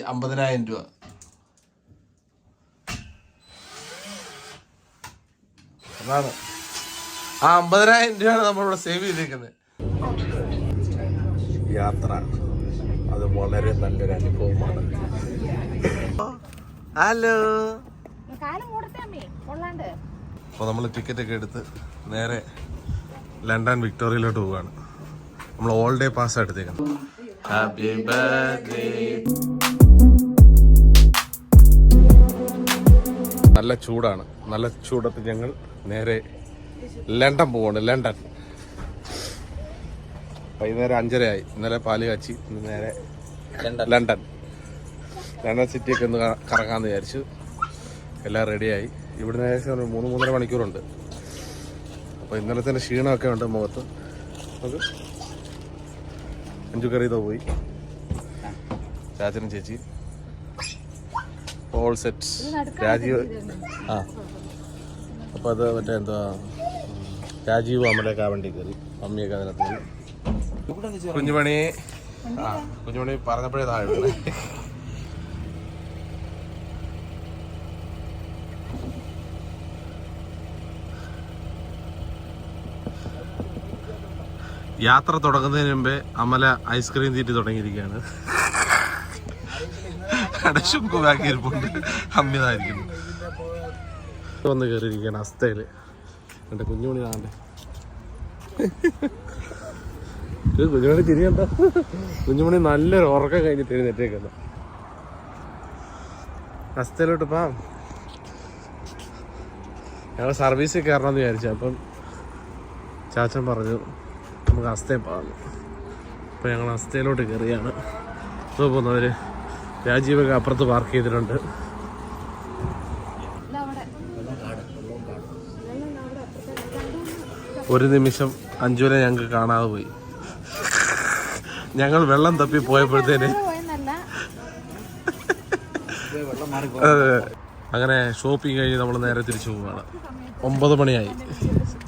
അമ്പതിനായിരം രൂപ. അതാണ്. ആ അമ്പതിനായിരം രൂപയാണ് നമ്മളിവിടെ സേവ് ചെയ്തിരിക്കുന്നത്. യാത്ര. അത് വളരെ നല്ലൊരു അനുഭവമാണ്. ഹലോ അപ്പോൾ നമ്മൾ ടിക്കറ്റ് ഒക്കെ എടുത്ത് നേരെ ലണ്ടൻ വിക്ടോറിയയിലോട്ട് പോവുകയാണ്. നമ്മൾ ഓൾ ഡേ പാസ് എടുത്തേക്കുന്നത്. ഹാപ്പി ബർത്ത്ഡേ നല്ല ചൂടാണ്. നല്ല ചൂടത്ത് ഞങ്ങൾ നേരെ ലണ്ടൻ പോവാണ് ലണ്ടൻ. വൈകുന്നേരം അഞ്ചരയായി. ഇന്നലെ പാൽ കാച്ചി ഇന്ന് നേരെ ലണ്ടൻ. ലണ്ടൻ. സിറ്റിയൊക്കെ ഒന്ന് കറങ്ങാമെന്ന് വിചാരിച്ചു. എല്ലാം റെഡിയായി. ഇവിടുന്ന് ഏകദേശം ഒരു മൂന്ന് മൂന്നര മണിക്കൂറുണ്ട്. അപ്പോൾ ഇന്നലെ തന്നെ ക്ഷീണമൊക്കെ ഉണ്ട് മുഖത്ത്. അത് അഞ്ചു കറി പോയി രാജനും ചേച്ചി ഓൾ സെറ്റ് രാജീവ് ആ. അപ്പോൾ അത് മറ്റേ എന്താ രാജീവ് അമ്മലൊക്കെ ആ വണ്ടി കയറി. അമ്മയൊക്കെ അതിനകത്ത് കുഞ്ഞുമണി ആ കുഞ്ഞുമണി പറഞ്ഞപ്പോഴേ താഴെ. യാത്ര തുടങ്ങുന്നതിന് മുമ്പേ അമല ഐസ്ക്രീം തീറ്റി തുടങ്ങിയിരിക്കുകയാണ്. അടശുക്കുവാക്കി ഇരിപ്പുണ്ട് അമ്മിതായിരിക്കുന്നു. വന്ന് കയറിയിരിക്കുകയാണ് അസ്തയിൽ എന്റെ കുഞ്ഞുമണി ഇത് കുഞ്ഞുമണി തിരികണ്ട കുഞ്ഞുമണി നല്ലൊരു ഉറക്കം കഴിഞ്ഞിട്ട് എഴുന്നേറ്റേക്കുന്നു. അസ്തയിലോട്ട് പാ ഞങ്ങൾ സർവീസിൽ കയറണമെന്ന് വിചാരിച്ചു. അപ്പം ചാച്ചൻ പറഞ്ഞു നമുക്ക് അസ്തയിൽ പോകാം അപ്പോൾ ഞങ്ങൾ അസ്തയിലോട്ട് കയറിയാണ് ഇപ്പോൾ പോകുന്നവർ രാജീവൊക്കെ അപ്പുറത്ത് പാർക്ക് ചെയ്തിട്ടുണ്ട്. ഒരു നിമിഷം അഞ്ചുവിനെ ഞങ്ങൾക്ക് കാണാതെ പോയി. ഞങ്ങൾ വെള്ളം തപ്പി പോയപ്പോഴത്തേന്. അങ്ങനെ ഷോപ്പിംഗ് കഴിഞ്ഞ് നമ്മൾ നേരെ തിരിച്ചു പോവുകയാണ്. ഒമ്പത് മണിയായി.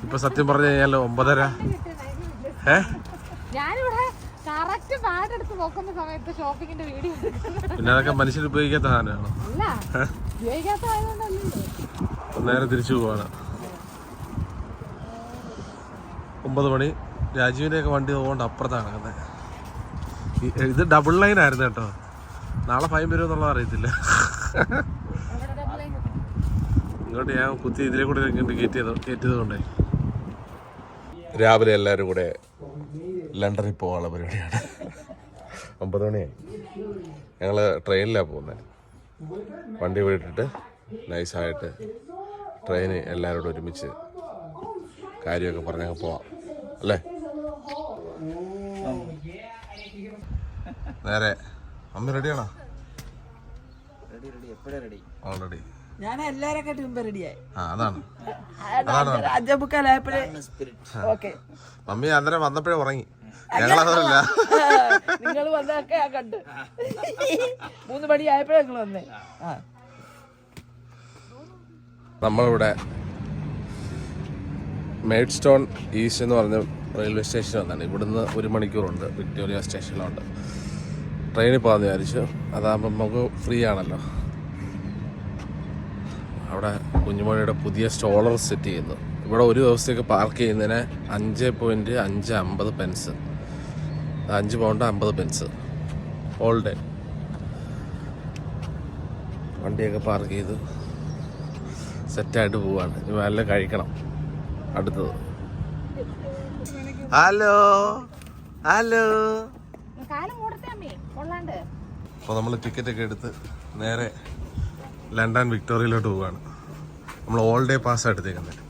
ഇപ്പൊ സത്യം പറഞ്ഞു കഴിഞ്ഞാൽ ഒമ്പതര. ഏ? ഞാനിവിടെ കറക്റ്റ് പാഡ് എടുത്ത് നോക്കുന്ന സമയത്ത് ഷോപ്പിങ്ങിന്റെ വീഡിയോ പിന്നെ അതൊക്കെ മനുഷ്യർ ഉപയോഗിക്കാത്ത സാധനമാണോ? അല്ല ഉപയോഗിക്കാത്ത ആയതുകൊണ്ടല്ലേ അപ്പൊ നേരെ തിരിച്ചു പോവാണ്. ഒമ്പത് മണി. രാജീവിന്റെ ഒക്കെ വണ്ടി അതുകൊണ്ട് അപ്പുറത്താണ് കിടക്കുന്നത് ഇത് ഡബിൾ ലൈൻ ആയിരുന്നു കേട്ടോ. നാളെ ഫൈൻ വരുമെന്നുള്ളത് അറിയത്തില്ല. ഇങ്ങോട്ട് ഞാൻ കുത്തി ഇതിലെ കൂടെ കയറ്റിയത് കയറ്റിയത് കൊണ്ടേ. രാവിലെ എല്ലാവരും കൂടെ ലണ്ടനിൽ പോകാനുള്ള പരിപാടിയാണ്. ഒമ്പത് മണിയായി. ഞങ്ങൾ ട്രെയിനിലാണ് പോകുന്നത് വണ്ടി വിട്ടിട്ട് നൈസായിട്ട് ട്രെയിന് എല്ലാവരോടും ഒരുമിച്ച് കാര്യമൊക്കെ പറഞ്ഞങ്ങ് പോവാം. അല്ലേ? നേരെ. അമ്മ റെഡിയാണോ ഓൾറെഡി ഞാൻ മുമ്പ് റെഡിയായി ആ അതാണ്. അതാണ് അഞ്ചമുക്കാലായപ്പോഴേ ഓക്കെ മമ്മി അന്നേരം വന്നപ്പോഴേ ഉറങ്ങി. ഞങ്ങളതല്ല നിങ്ങൾ വന്നതൊക്കെ ഞാൻ കണ്ടു. മൂന്ന് മണി നിങ്ങൾ വന്നേ. ആ. നമ്മളിവിടെ മേഡ് സ്റ്റോൺ ഈസ്റ്റ് എന്ന് പറഞ്ഞ റെയിൽവേ സ്റ്റേഷൻ വന്നാണ്. ഇവിടുന്ന് ഒരു മണിക്കൂറുണ്ട്. വിക്ടോറിയ സ്റ്റേഷനിലുണ്ട്. ട്രെയിനിൽ പോകാമെന്ന് വിചാരിച്ചു. അതാകുമ്പോൾ നമുക്ക് ഫ്രീ ആണല്ലോ. അവിടെ കുഞ്ഞുമണിയുടെ പുതിയ സ്റ്റോളർ സെറ്റ് ചെയ്യുന്നു. ഇവിടെ ഒരു ദിവസത്തേക്ക് പാർക്ക് ചെയ്യുന്നതിന് അഞ്ച് പോയിന്റ് അഞ്ച് അമ്പത് പെൻസ് അഞ്ച് പൗണ്ട് അമ്പത് പെൻസ് ഓൾ ഡേ വണ്ടിയൊക്കെ പാർക്ക് ചെയ്ത് സെറ്റായിട്ട് പോവാണ്. ഇനി നല്ല കഴിക്കണം. അടുത്തത്. ഹലോ ഹലോ അപ്പോൾ നമ്മൾ ടിക്കറ്റ് ഒക്കെ എടുത്ത് നേരെ ലണ്ടൻ വിക്ടോറിയയിലോട്ട് പോവുകയാണ് നമ്മൾ ഓൾ ഡേ പാസ് എടുത്തേക്കുന്നത്.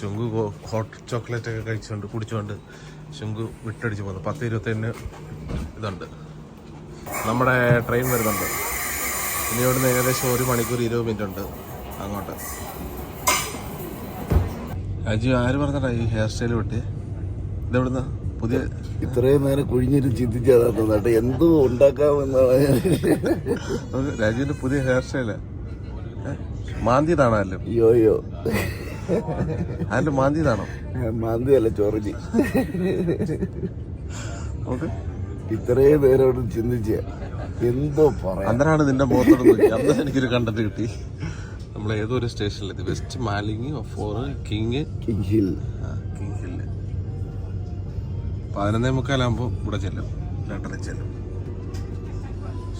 ശുങ്കു ഹോട്ട് ചോക്ലേറ്റ് ഒക്കെ കഴിച്ചുകൊണ്ട് കുടിച്ചുകൊണ്ട് ശുങ്കു വിട്ടടിച്ച് പോകുന്നു. പത്ത് ഇരുപത്തേഴിന് ഇതുണ്ട്. നമ്മുടെ ട്രെയിൻ വരുന്നുണ്ട്. ഇനി ഇവിടുന്ന് ഏകദേശം ഒരു മണിക്കൂർ ഇരുപത് മിനിറ്റ് ഉണ്ട് അങ്ങോട്ട്. അജി ആര് പറഞ്ഞാ ഈ ഹെയർ സ്റ്റൈൽ വിട്ട്? ഇതെവിടുന്ന പുതിയ ഇത്രയും നേരം കുഴിഞ്ഞിട്ട് ചിന്തിച്ചതാ തോന്നട്ടെ. എന്തോ ഉണ്ടാക്കാമെന്നാണ് രാജുവിന്റെ പുതിയ ഹെയർ സ്റ്റൈൽ മാന്തിയതാണല്ലോ അയ്യോ യോയോ അല്ലും മാന്തിയതാണോ? മാന്തിയല്ല ചൊറിഞ്ഞ് നമുക്ക് ഇത്രയും നേരോട് ചിന്തിച്ച് എന്തോ പറയാം. അന്നേരമാണ് നിന്റെ മുഖത്തോട് നോക്കി. അന്ന് എനിക്കൊരു കണ്ടന്റ് കിട്ടി. നമ്മൾ ഏതോ ഒരു സ്റ്റേഷനിലെത്തി West Malling for King King Hill King Hill പതിനൊന്നേ മുക്കാലാകുമ്പോൾ ഇവിടെ ചെല്ലും. ലണ്ടനിൽ ചെല്ലും.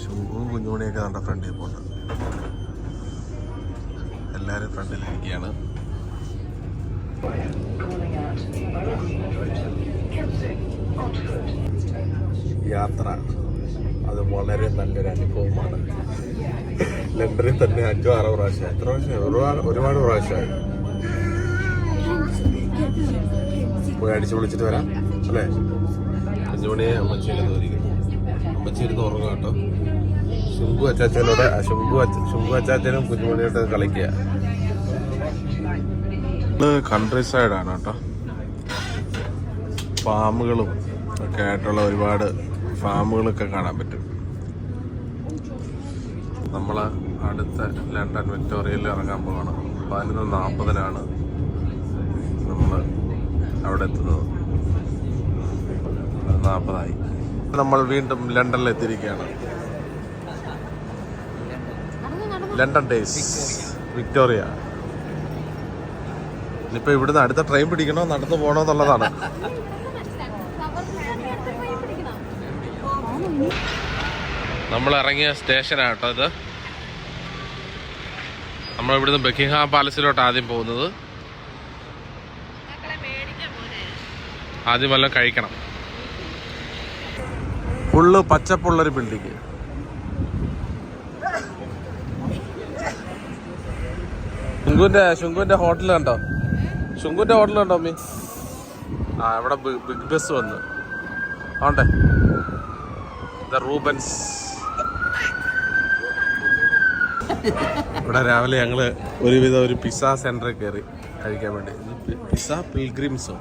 ശുഭവും കുഞ്ഞുമണിയൊക്കെ നമ്മുടെ ഫ്രണ്ടിൽ പോകണ്ട എല്ലാവരും ഫ്രണ്ടിലിരിക്കുകയാണ് യാത്ര. അത് വളരെ നല്ലൊരു അനുഭവമാണ്. ലണ്ടനിൽ തന്നെ അഞ്ചോ ആറോ പ്രാവശ്യം. എത്ര പ്രാവശ്യം? ഒരുപാട് ഒരുപാട് പ്രാവശ്യമായി. പോയി അടിച്ചു വിളിച്ചിട്ട് വരാം അല്ലേ? അഞ്ചുമണിയെ അമ്മച്ചി അമ്മച്ചിരുന്ന് അമ്മച്ചി ഇരുന്ന് ഉറങ്ങാം കേട്ടോ. ശുംഭു അച്ചാച്ചനോട് ശുംഭു ശുംഭു അച്ചാച്ചനും കുഞ്ഞുമണിയോട്ട് കളിക്കുക. കൺട്രി സൈഡാണ് കേട്ടോ ഫാമുകളും ഒക്കെ ആയിട്ടുള്ള ഒരുപാട് ഫാമുകളൊക്കെ കാണാൻ പറ്റും. നമ്മൾ അടുത്ത ലണ്ടൻ വിക്ടോറിയയിൽ ഇറങ്ങാൻ പോവാണ്. പതിനൊന്ന് നാൽപ്പതിനാണ് നമ്മൾ അവിടെ എത്തുന്നത്. നാൽപ്പതായി നമ്മൾ വീണ്ടും ലണ്ടനിൽ എത്തിയിരിക്കുകയാണ്. London days Victoria. ഇനിയിപ്പോൾ ഇവിടുന്ന് അടുത്ത ട്രെയിൻ പിടിക്കണോ നടന്നു പോകണോ എന്നുള്ളതാണ്. നമ്മൾ ഇറങ്ങിയ സ്റ്റേഷനാണ് കേട്ടോ ഇത്. നമ്മൾ ഇവിടുന്ന് ബക്കിംഗ്ഹാം പാലസിലോട്ട് ആദ്യം പോകുന്നത്. ആദ്യം വല്ലതും കഴിക്കണം. ഫുള്ള് പച്ചപ്പുള്ളൊരു ബിൽഡിങ് ശുങ്കുവിന്റെ ശുങ്കുവിന്റെ ഹോട്ടൽ കണ്ടോ? ശുങ്കുവിന്റെ ഹോട്ടലുണ്ടോ അമ്മി? ആ ഇവിടെ ബിഗ് ബസ് വന്ന്. ആണ്ടേ ദ റൂബൻസ്. ഇവിടെ രാവിലെ ഞങ്ങൾ ഒരുവിധം ഒരു പിസ്സ സെന്ററിൽ കയറി കഴിക്കാൻ വേണ്ടി. പിസ്സ പിൽഗ്രിംസോ?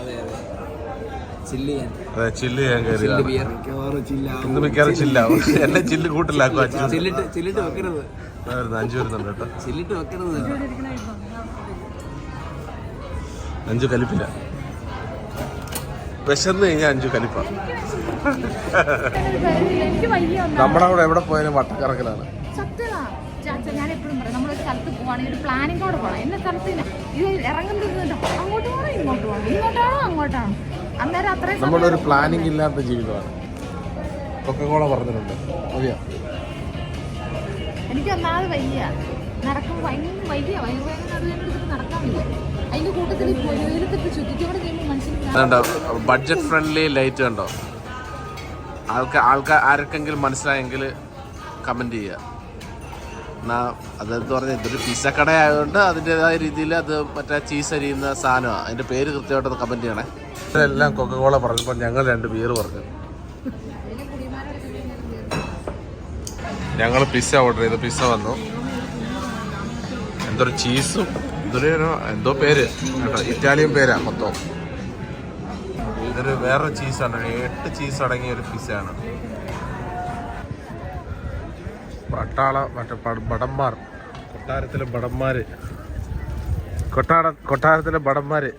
അതെ അതെ. ചില്ല് ഇന്ന് മിക്കവാറും എന്നെ ചില്ല് വെക്കരുത്. അഞ്ചു വരുന്നുണ്ട് കേട്ടോ. ചില്ലിട്ട് വെക്കരുത്. അഞ്ചു കലിപ്പില്ല. വിശന്ന് കഴിഞ്ഞാൽ അഞ്ചു കലിപ്പ. എനിക്ക് വയ്യ ഒന്ന്. നമ്മുടെ അവിടെ എവിടെ പോയാലും വട്ടക്കറക്കലാണ്. ഞാൻ എപ്പോഴും പറയും നമ്മളൊരു സ്ഥലത്ത് പോവാണെങ്കിൽ ഒരു പോകണം എന്ന ഇത് ഇറങ്ങുന്നത് അങ്ങോട്ട് പോകണം ഇങ്ങോട്ട് പോകണം ഇങ്ങോട്ടാണോ അങ്ങോട്ടാണോ അന്നേരം അത്രയും പ്ലാനിങ് ഇല്ലാത്ത ജീവിതമാണ്. കൊക്കക്കോള പറഞ്ഞിട്ടുണ്ട്. മതിയോ? എനിക്ക് ഒന്നാമത് വയ്യ. നടക്കുമ്പോൾ ഭയങ്കര വയ്യ. വയറുവേദന അത് നടക്കാൻ മനുഷ്യന് ബഡ്ജറ്റ് ഫ്രണ്ട്ലി ലൈറ്റ് കണ്ടോ ആൾക്കാർ ആൾക്കാർ ആർക്കെങ്കിലും മനസ്സിലായെങ്കിൽ കമന്റ് ചെയ്യുക. എന്നാ അതെന്ന് പറഞ്ഞാൽ ഇതൊരു പിസ്സ കട ആയതുകൊണ്ട് അതിന്റെതായ രീതിയിൽ അത് മറ്റേ ചീസ് അരിയുന്ന സാധനമാണ് അതിന്റെ പേര് കൃത്യമായിട്ടൊന്ന് കമന്റ് ചെയ്യണേ. എല്ലാം കൊക്കകോള പറഞ്ഞപ്പോൾ ഞങ്ങൾ രണ്ട് ബിയർ പറഞ്ഞു. ഞങ്ങൾ പിസ്സ ഓർഡർ ചെയ്തു. പിസ്സ വന്നു. എന്തൊരു ചീസും എന്തൊരു എന്തോ പേര് കേട്ടോ ഇറ്റാലിയൻ പേരാ മൊത്തം. ഇതൊരു വേറെ ചീസാണ് എട്ട് ചീസ് അടങ്ങിയ ഒരു പിസ്സയാണ് പട്ടാള മറ്റേ ബടന്മാർ കൊട്ടാരത്തിലെ ബടന്മാര് കൊട്ടാട കൊട്ടാരത്തിലെ ബടന്മാര്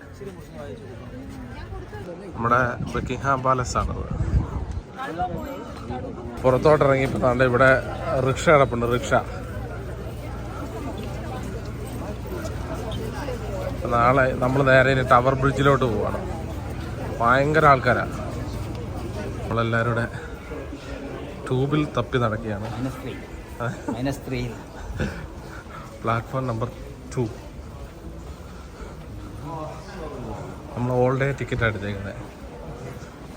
നമ്മുടെ ബക്കിംഗ്ഹാം പാലസ് ആണത്. പുറത്തോട്ട് ഇറങ്ങിയപ്പോൾ താണ്ട് ഇവിടെ റിക്ഷ കിടപ്പുണ്ട് റിക്ഷ. അപ്പൊ നാളെ നമ്മൾ നേരെ ഇനി ടവർ ബ്രിഡ്ജിലോട്ട് പോവാണ്. ഭയങ്കര ആൾക്കാരാണ് നമ്മളെല്ലാവരും കൂടെ ട്യൂബിൽ തപ്പി നടക്കുകയാണ്. Platform number two. നമ്മൾ ഓൾ ഡേ ടിക്കറ്റ് എടുത്തേക്കുന്നത്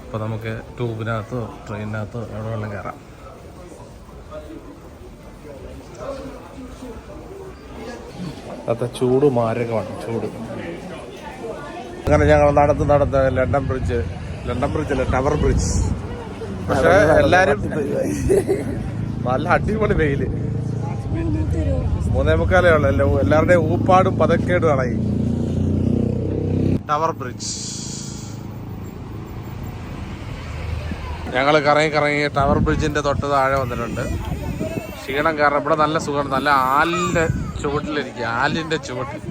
അപ്പോൾ നമുക്ക് ട്യൂബിനകത്തോ ട്രെയിനിനകത്തോ എവിടെ വേണം കയറാം. അത്ത ചൂട് മാരകമാണ് ചൂട്. അങ്ങനെ ഞങ്ങൾ നടന്ന് നടന്ന് ലണ്ടൻ ബ്രിഡ്ജ് ലണ്ടൻ ബ്രിഡ്ജ് അല്ല ടവർ ബ്രിഡ്ജ്. പക്ഷേ എല്ലാരും നല്ല അടിപൊളി വെയിൽ. മൂന്നേ മുക്കാലേ ഉള്ളു. എല്ലാവരുടെയും ഊപ്പാടും പതക്കേടുമാണ് ഈ ടവർ ബ്രിഡ്ജ്. ഞങ്ങൾ കറങ്ങി കറങ്ങി ടവർ ബ്രിഡ്ജിന്റെ തൊട്ട് താഴെ വന്നിട്ടുണ്ട്. ക്ഷീണം കാരണം ഇവിടെ നല്ല സുഖമാണ്. നല്ല ആലിന്റെ ചുവട്ടിലിരിക്കുക. ആലിന്റെ ചുവട്ടിൽ.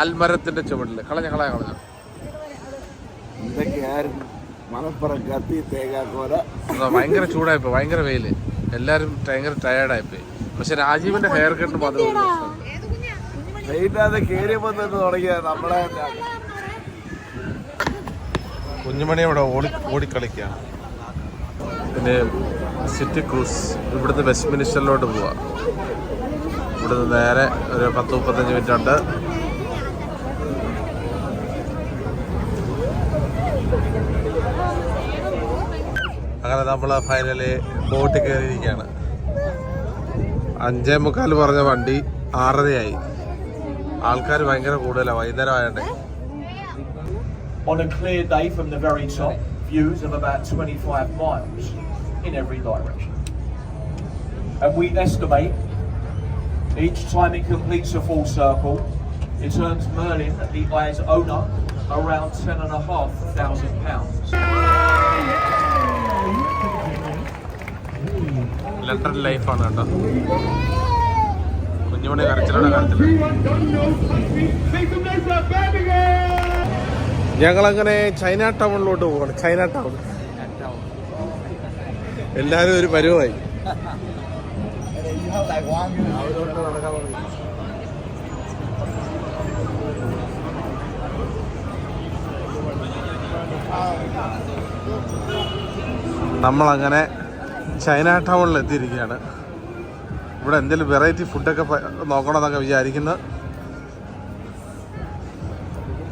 ആൽമരത്തിന്റെ ചുവട്ടിൽ കളഞ്ഞ കളയ കളഞ്ഞ. എന്തൊക്കെയായിരുന്നു? മലപ്പുറം കത്തി തേങ്ങാക്കോര അതാ ഭയങ്കര ചൂടായിപ്പോ ഭയങ്കര വെയിൽ. എല്ലാരും ഭയങ്കര ടയർഡായിപ്പോയി പക്ഷെ രാജീവിന്റെ ഹെയർ കട്ട് മാത്രം തന്നെ തുടങ്ങിയ നമ്മളെ കുഞ്ഞുമണി ഇവിടെ ഓടി ഓടിക്കളിക്കുകയാണ്. പിന്നെ സിറ്റി ക്രൂസ് ഇവിടുന്ന് വെസ്റ്റ് മിനിസ്റ്ററിലോട്ട് പോവാ. ഇവിടുന്ന് നേരെ ഒരു പത്ത് മുപ്പത്തഞ്ച് മിനിറ്റ് അങ്ങനെ നമ്മൾ ഫൈനലി ബോട്ട് കയറിയിരിക്കുകയാണ്. അഞ്ചേ മുക്കാൽ പറഞ്ഞ വണ്ടി ആറരയായി. ആൾക്കാർ ഭയങ്കര കൂടുതലാണ് വൈകുന്നേരം ആയണ്ടേ. On a clear day from the very top, views of about 25 miles in every direction. And we estimate each time it completes a full circle, it earns Merlin, the eye's owner, around ten and a half thousand pounds. London ലൈഫാണ് കേട്ടോ കുഞ്ഞുമണി കരച്ചിലോടെ കരച്ചില്ല ഞങ്ങളങ്ങനെ China ടൗണിലോട്ട് പോവാണ് China town എല്ലാരും ഒരു പരുവായി നമ്മളങ്ങനെ China ടൗണിൽ എത്തിയിരിക്കുകയാണ്. ഇവിടെ എന്തെങ്കിലും വെറൈറ്റി ഫുഡൊക്കെ നോക്കണമെന്നൊക്കെ വിചാരിക്കുന്നു.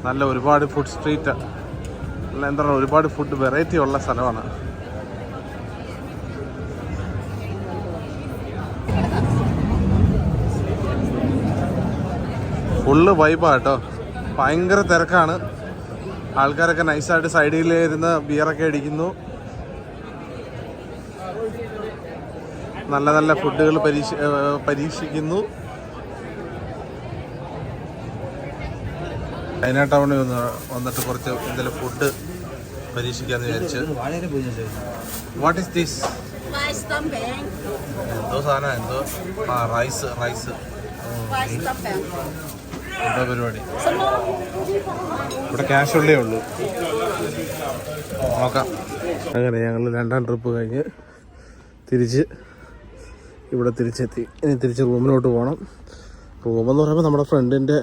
നല്ല ഒരുപാട് ഫുഡ് സ്ട്രീറ്റ് അല്ല എന്താ പറയുക ഒരുപാട് ഫുഡ് വെറൈറ്റി ഉള്ള സ്ഥലമാണ്. ഫുള്ള് വൈബാണ് കേട്ടോ. ഭയങ്കര തിരക്കാണ്. ആൾക്കാരൊക്കെ നൈസായിട്ട് സൈഡിൽ ഇരുന്ന് ബിയറൊക്കെ അടിക്കുന്നു. നല്ല നല്ല ഫുഡുകൾ പരീക്ഷ പരീക്ഷിക്കുന്നു. ചൈന ടൗണിൽ വന്ന് വന്നിട്ട് കുറച്ച് എന്തെങ്കിലും ഫുഡ് പരീക്ഷിക്കാന്ന് വിചാരിച്ച്. വാട്ട് ഇസ് ദിസ് എന്തോ സാധനം എന്തോ? ആ റൈസ് റൈസ് എന്താ പരിപാടി? ഇവിടെ ക്യാഷ് ഉള്ളേ ഉള്ളൂ. നോക്കാം. അങ്ങനെ ഞങ്ങൾ രണ്ടാം ട്രിപ്പ് കഴിഞ്ഞ് തിരിച്ച് ഇവിടെ തിരിച്ചെത്തി. ഇനി തിരിച്ച് റൂമിലോട്ട് പോകണം റൂമെന്ന് പറയുമ്പോൾ നമ്മുടെ ഫ്രണ്ടിന്റെ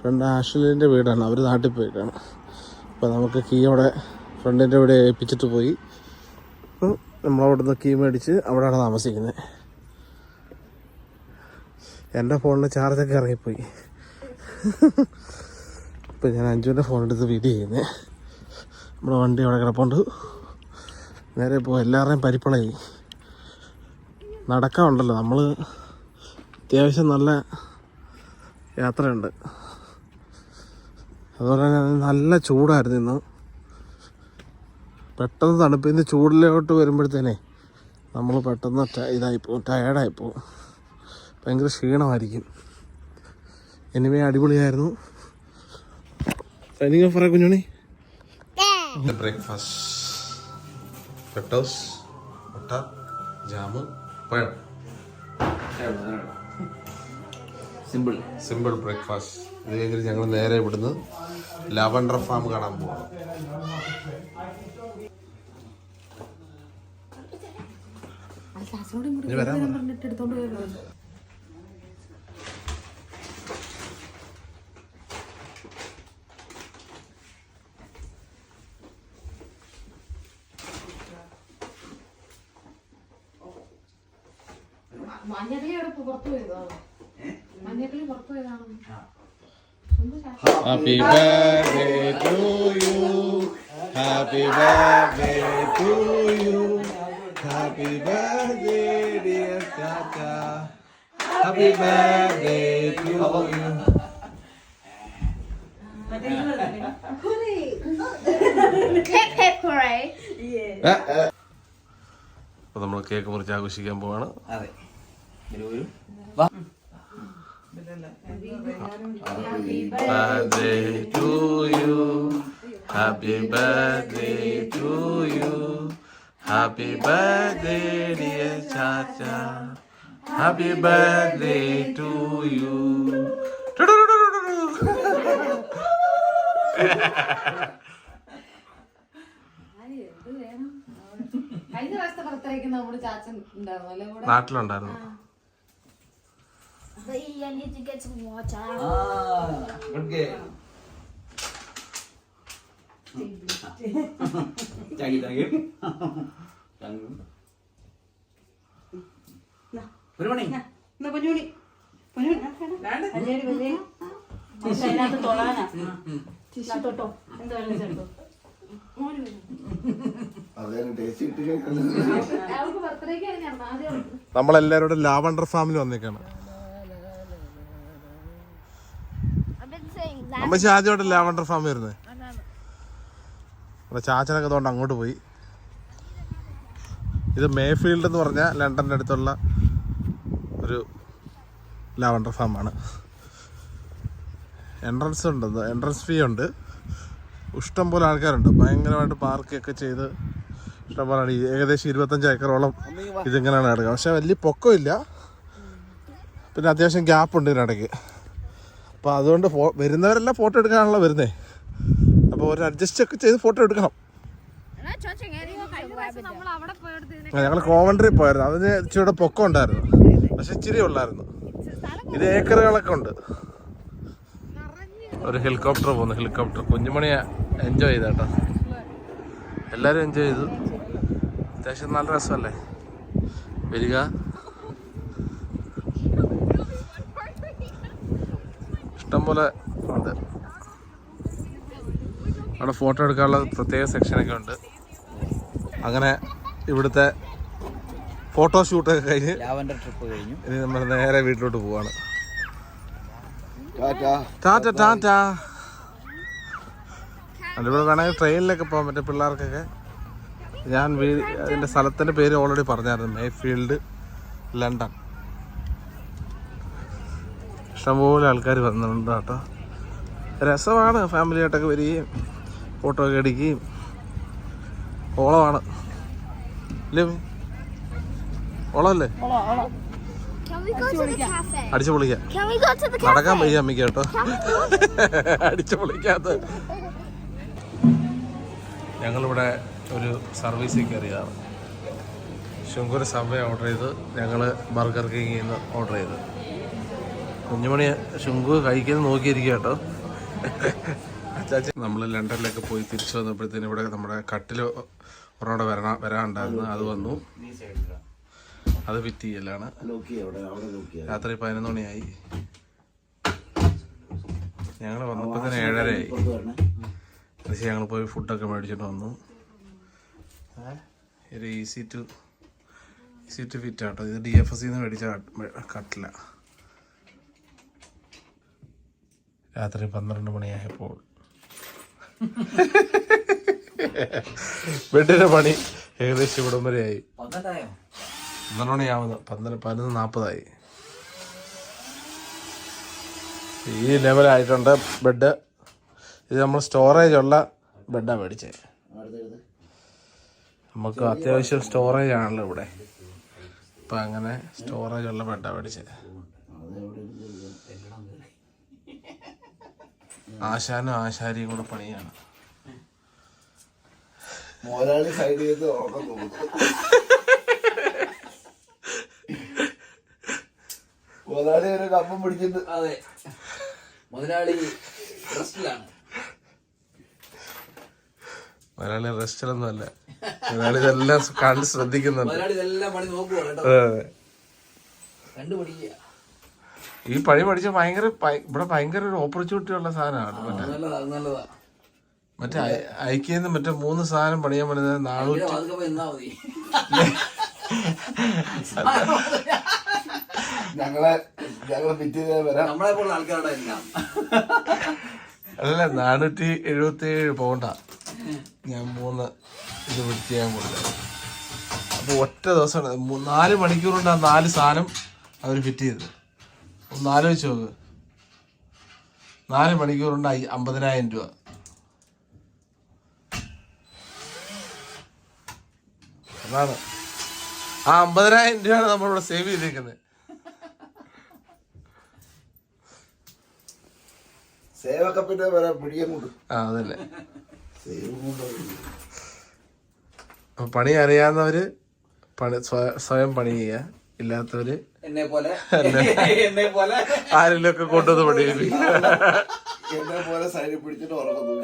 ഫ്രണ്ട് ആഷ്ലിന്റെ വീടാണ്. അവർ നാട്ടിൽ പോയിട്ടാണ്. അപ്പോൾ നമുക്ക് കീ അവിടെ ഫ്രണ്ടിന്റെ ഇവിടെ ഏൽപ്പിച്ചിട്ട് പോയി. നമ്മളവിടുന്ന് കീ മേടിച്ച് അവിടെയാണ് താമസിക്കുന്നത്. എന്റെ ഫോണിൽ ചാർജൊക്കെ ഇറങ്ങിപ്പോയി. ഇപ്പം ഞാൻ അഞ്ചുവിന്റെ ഫോൺ എടുത്ത് വീഡിയോ ചെയ്യുന്നത് നമ്മുടെ വണ്ടി അവിടെ കിടപ്പുണ്ട്. നേരെ ഇപ്പോൾ എല്ലാവരുടെയും പരിപ്പളായി നടക്കാനുണ്ടല്ലോ. നമ്മൾ അത്യാവശ്യം നല്ല യാത്രയുണ്ട്. അതുപോലെ തന്നെ നല്ല ചൂടായിരുന്നു ഇന്ന്. പെട്ടെന്ന് തണുപ്പ്. ഇന്ന് ചൂടിലോട്ട് വരുമ്പോഴത്തേനെ നമ്മൾ പെട്ടെന്ന് ഇതായിപ്പോൾ ടയേർഡായിപ്പോൾ ഭയങ്കര ക്ഷീണമായിരിക്കും. എനിവേ അടിപൊളിയായിരുന്നു. എനിക്ക് പറയാം കുഞ്ഞുണി ബ്രേക്ക്ഫാസ്റ്റ് മുട്ട ജാമ് പഴം സിമ്പിൾ സിമ്പിൾ ബ്രേക്ക്ഫാസ്റ്റ് ഇത് കഴിഞ്ഞിട്ട് ഞങ്ങൾ നേരെ ഇവിടുന്ന് ലാവണ്ടർ ഫാം കാണാൻ പോകണം ഇനി വരാൻ മഞ്ഞക്കിളി എവിടെ പുറത്തു പോയതാണ് മഞ്ഞക്കിളി പുറത്തു പോയതാണ് Happy birthday to you. Happy birthday to you. Happy birthday, dear Tata. Happy birthday to you. അപ്പൊ നമ്മൾ കേക്ക് മുറിച്ച് ആഘോഷിക്കാൻ പോവാണ് അതെ ഒരു birthday to you. Happy birthday to you. Happy birthday, dear Chacha. Happy birthday to you പ്രാവശ്യത്തെ ബർത്ത്ഡേക്ക് നമ്മുടെ ചാച്ചൻ ഉണ്ടായിരുന്നു അല്ലേ കൂടെ നാട്ടിലുണ്ടായിരുന്നു But I need to get some water. Ah, good game. Thank you, thank you. Thank you. ഒരു മണി. എന്നാ പൊന്നുമണി പൊന്നുമണി എന്നാ തൊട്ടോ? എന്താ ചേട്ടോ ഞാൻ ലാവണ്ടർ ഫാമിലി വന്നേക്കാണ്. അമ്മ ആദ്യമായിട്ട് ലാവണ്ടർ ഫാം വരുന്നത് ചാച്ചനൊക്കെ അതുകൊണ്ട് അങ്ങോട്ട് പോയി. ഇത് മേഫീൽഡ് എന്ന് പറഞ്ഞ ലണ്ടന്റെ അടുത്തുള്ള ഒരു ലാവണ്ടർ ഫാമാണ്. എൻട്രൻസ് ഉണ്ട്. എൻട്രൻസ് ഫീ ഉണ്ട്. ഇഷ്ടം പോലെ ആൾക്കാരുണ്ട്. ഭയങ്കരമായിട്ട് പാർക്കൊക്കെ ചെയ്ത് ഇഷ്ടം പോലെ ഈ ഏകദേശം ഇരുപത്തഞ്ച് ഏക്കറോളം ഇതിങ്ങനെയാണ് കിടക്കുക പക്ഷെ വലിയ പൊക്കമില്ല. പിന്നെ അത്യാവശ്യം ഗ്യാപ്പ് ഉണ്ട് ഇതിനിടയ്ക്ക്. അപ്പോൾ അതുകൊണ്ട് ഫോ വരുന്നവരെല്ലാം ഫോട്ടോ എടുക്കാനാണല്ലോ വരുന്നേ. അപ്പോൾ ഒരു അഡ്ജസ്റ്റ് ഒക്കെ ചെയ്ത് ഫോട്ടോ എടുക്കണം. ഞങ്ങൾ കോവൻട്രി പോയിരുന്നു അതിന് ഇച്ചിരി പൊക്കം ഉണ്ടായിരുന്നു. പക്ഷെ ഇച്ചിരി ഉള്ളായിരുന്നു. ഇത് ഏക്കറുകളൊക്കെ ഉണ്ട്. ഒരു ഹെലികോപ്റ്റർ പോകുന്നു ഹെലികോപ്റ്റർ കുഞ്ഞുമണി എൻജോയ് ചെയ്ത കേട്ടോ എല്ലാവരും എൻജോയ് ചെയ്തു. അത്യാവശ്യം നല്ല രസമല്ലേ? വരിക. ഇഷ്ടംപോലെ ഉണ്ട്. അവിടെ ഫോട്ടോ എടുക്കാനുള്ള പ്രത്യേക സെക്ഷനൊക്കെ ഉണ്ട്. അങ്ങനെ ഇവിടുത്തെ ഫോട്ടോ ഷൂട്ടൊക്കെ കഴിഞ്ഞ് ലാവൻഡർ ട്രിപ്പ് കഴിഞ്ഞു. ഇനി നമ്മൾ നേരെ വീട്ടിലോട്ട് പോവാണ്. ടാറ്റാ. ടാറ്റ അതിവിടെ വേണമെങ്കിൽ ട്രെയിനിലൊക്കെ പോകാൻ പറ്റും പിള്ളേർക്കൊക്കെ. ഞാൻ വീ അതിന്റെ സ്ഥലത്തിന്റെ പേര് ഓൾറെഡി പറഞ്ഞായിരുന്നു. മേഫീൽഡ് ലണ്ടൻ ഇഷ്ടംപോലെ ആൾക്കാർ വന്നിട്ടുണ്ട് കേട്ടോ. രസമാണ് ഫാമിലിയായിട്ടൊക്കെ വരികയും ഫോട്ടോ ഒക്കെ അടിക്കുകയും ഓളമാണ്. ഇല്ലേ മീ? ഓളമല്ലേ? അടിച്ചു പൊളിക്കാം നടക്കാൻ പയ്യ അമ്മയ്ക്ക് കേട്ടോ. അടിച്ചു പൊളിക്കാത്ത ഞങ്ങളിവിടെ ഒരു സർവീസിൽ കയറിയതാണ്. ശുങ്കുര് സബ്വേ ഓർഡർ ചെയ്ത് ഞങ്ങൾ ബർഗർ കിങ്ങിൽ നിന്ന് ഓർഡർ ചെയ്ത്. കുഞ്ഞുമണി ശുങ്കു കഴിക്കുന്നത് നോക്കിയിരിക്കുക കേട്ടോ നമ്മൾ ലണ്ടനിലൊക്കെ പോയി തിരിച്ചു വന്നപ്പോഴത്തേനും ഇവിടെ നമ്മുടെ കട്ടിൽ ഒരെണ്ണം വരണ വരാണ്ടായിരുന്നു അത് വന്നു. അത് വിത്തിയല്ലാണ് രാത്രി പതിനൊന്ന് മണിയായി. ഞങ്ങൾ വന്നപ്പോൾ തന്നെ ഏഴരയായി. പക്ഷേ ഞങ്ങൾ പോയി ഫുഡൊക്കെ മേടിച്ചിട്ട് വന്നു. ഒരു easy to easy to fit ആട്ടോ. ഇത് ഡി എഫ് എസ് മേടിച്ച കട്ട്- രാത്രി പന്ത്രണ്ട് മണിയായപ്പോൾ. ബെഡിന്റെ പണി ഏകദേശം ഇവിടം വരെയായി പന്ത്രണ്ട് മണിയാവുന്നു. പന്ത്രണ്ട് പതിനൊന്ന് നാൽപ്പതായി ഈ ലെവലായിട്ടുണ്ട് ബെഡ് ഇത് നമ്മൾ സ്റ്റോറേജ് ഉള്ള ബെഡാണ് മേടിച്ചത് നമുക്ക് അത്യാവശ്യം സ്റ്റോറേജ് ആണല്ലോ ഇവിടെ. അപ്പം അങ്ങനെ സ്റ്റോറേജ് ഉള്ള ബെഡാണ് മേടിച്ചത് ആശാനും ആശാരിയും കൂടെ പണിയാണ്. മോലാളി സൈഡ് ചെയ്ത് ഉറക്കം മോലാളി ഒരു കപ്പം പിടിച്ചിട്ട് അതെ. മുതലാളി റെസ്റ്റിലാണ്. മലയാളി റെസ്റ്റൊന്നും അല്ല. മലയാളി ഇതെല്ലാം കണ്ട് ശ്രദ്ധിക്കുന്നുണ്ട്. മുതലാളി ഇതെല്ലാം പണി നോക്കുക കേട്ടോ. കണ്ടുപിടിക്കുക. ഈ പഴി പഠിച്ച ഭയങ്കര ഭയ- ഇവിടെ ഭയങ്കര ഒരു ഓപ്പർച്യൂണിറ്റി ഉള്ള സാധനമാണ് മറ്റേ. ഐക്യന്ന് മറ്റേ മൂന്ന് സാധനം പണിയാൻ പറ്റുന്നത് നാനൂറ്റി മതി. ഞങ്ങളെ ഞങ്ങളെ പിറ്റേ വരാം. നമ്മളെ പോലുള്ള ആൾക്കാരുടെ എല്ലാം അല്ല നാനൂറ്റി എഴുപത്തി ഏഴ് പൗണ്ടാ. ഞാൻ മൂന്ന് ഇത് പിടിച്ച് ചെയ്യാൻ കൊടുത്തത് അപ്പോൾ ഒറ്റ ദിവസം മൂ- നാല് മണിക്കൂർ കൊണ്ട് ആ നാല് സാധനം അവർ ഫിറ്റ് ചെയ്ത് ഒന്ന് ആലോചിച്ച് നോക്ക്. നാല് മണിക്കൂറുണ്ട് അമ്പതിനായിരം രൂപ. അതാണ്. ആ അമ്പതിനായിരം രൂപയാണ് നമ്മളിവിടെ സേവ് ചെയ്തേക്കുന്നത്. സേവൊക്കെ പിന്നെ വരാം പിടിയും കൊണ്ട് ആ അതല്ലേ സേവ് കൊണ്ട് അപ്പൊ പണി അറിയാവുന്നവര് പണി സ്വയം പണി ചെയ്യുക. ഇല്ലാത്തവര് എന്നെ പോലെ. എന്നെ പോലെ. ആരെങ്കിലും ഒക്കെ കൊണ്ടുവന്ന് പണി എന്നെ പോലെ സൈഡിൽ പിടിച്ചിട്ട് ഉറങ്ങുന്നു.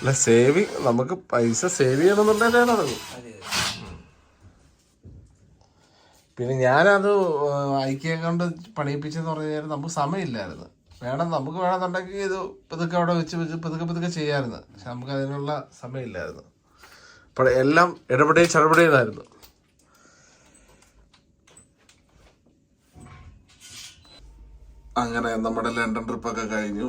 അല്ല സേവിങ് നമുക്ക് പൈസ സേവ് നടക്കും പിന്നെ ഞാനത് ഐക്യ കൊണ്ട് പണിയിപ്പിച്ചെന്ന് പറഞ്ഞു കഴിഞ്ഞാൽ നമുക്ക് സമയമില്ലായിരുന്നു. വേണം നമുക്ക് വേണമെന്നുണ്ടെങ്കിൽ ഇത് പതുക്കെ അവിടെ വെച്ച് വെച്ച് പതുക്കെ പതുക്കെ ചെയ്യാമായിരുന്നു പക്ഷെ നമുക്ക് അതിനുള്ള സമയമില്ലായിരുന്നു. അപ്പോൾ എല്ലാം ഇടപെടുകയും ചടപടേന്നായിരുന്നു അങ്ങനെ നമ്മുടെ ലണ്ടൻ ട്രിപ്പൊക്കെ കഴിഞ്ഞു.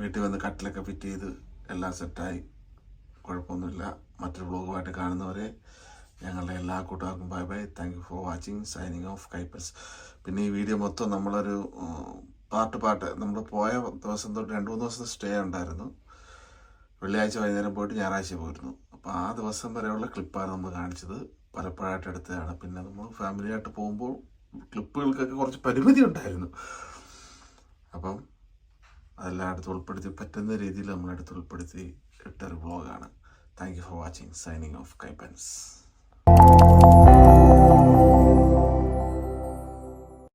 വീട്ടിൽ വന്ന് കട്ടിലൊക്കെ ഫിറ്റ് ചെയ്ത് എല്ലാം സെറ്റായി കുഴപ്പമൊന്നുമില്ല. മറ്റൊരു ബ്ലോഗുമായിട്ട് കാണുന്നവരെ ഞങ്ങളുടെ എല്ലാ കൂട്ടുകാർക്കും bye bye thank you for watching signing off കൈപ്പസ് പിന്നെ ഈ വീഡിയോ മൊത്തം നമ്മളൊരു പാട്ട് പാട്ട് നമ്മൾ പോയ ദിവസം തൊട്ട് രണ്ട് മൂന്ന് ദിവസത്തെ സ്റ്റേ ഉണ്ടായിരുന്നു. വെള്ളിയാഴ്ച വൈകുന്നേരം പോയിട്ട് ഞായറാഴ്ച പോയിരുന്നു. അപ്പോൾ ആ ദിവസം വരെയുള്ള ക്ലിപ്പാണ് നമ്മൾ കാണിച്ചത്. പലപ്പോഴായിട്ട് എടുത്തതാണ്. പിന്നെ നമ്മൾ ഫാമിലിയായിട്ട് പോകുമ്പോൾ ക്ലിപ്പുകൾക്കൊക്കെ കുറച്ച് പരിമിതി ഉണ്ടായിരുന്നു. അപ്പം അതെല്ലാം അടുത്ത് ഉൾപ്പെടുത്തി പറ്റുന്ന രീതിയിൽ നമ്മളടുത്ത് ഉൾപ്പെടുത്തി ഇട്ടൊരു വ്ളോഗാണ് thank you for watching signing off കൈപ്പൻസ്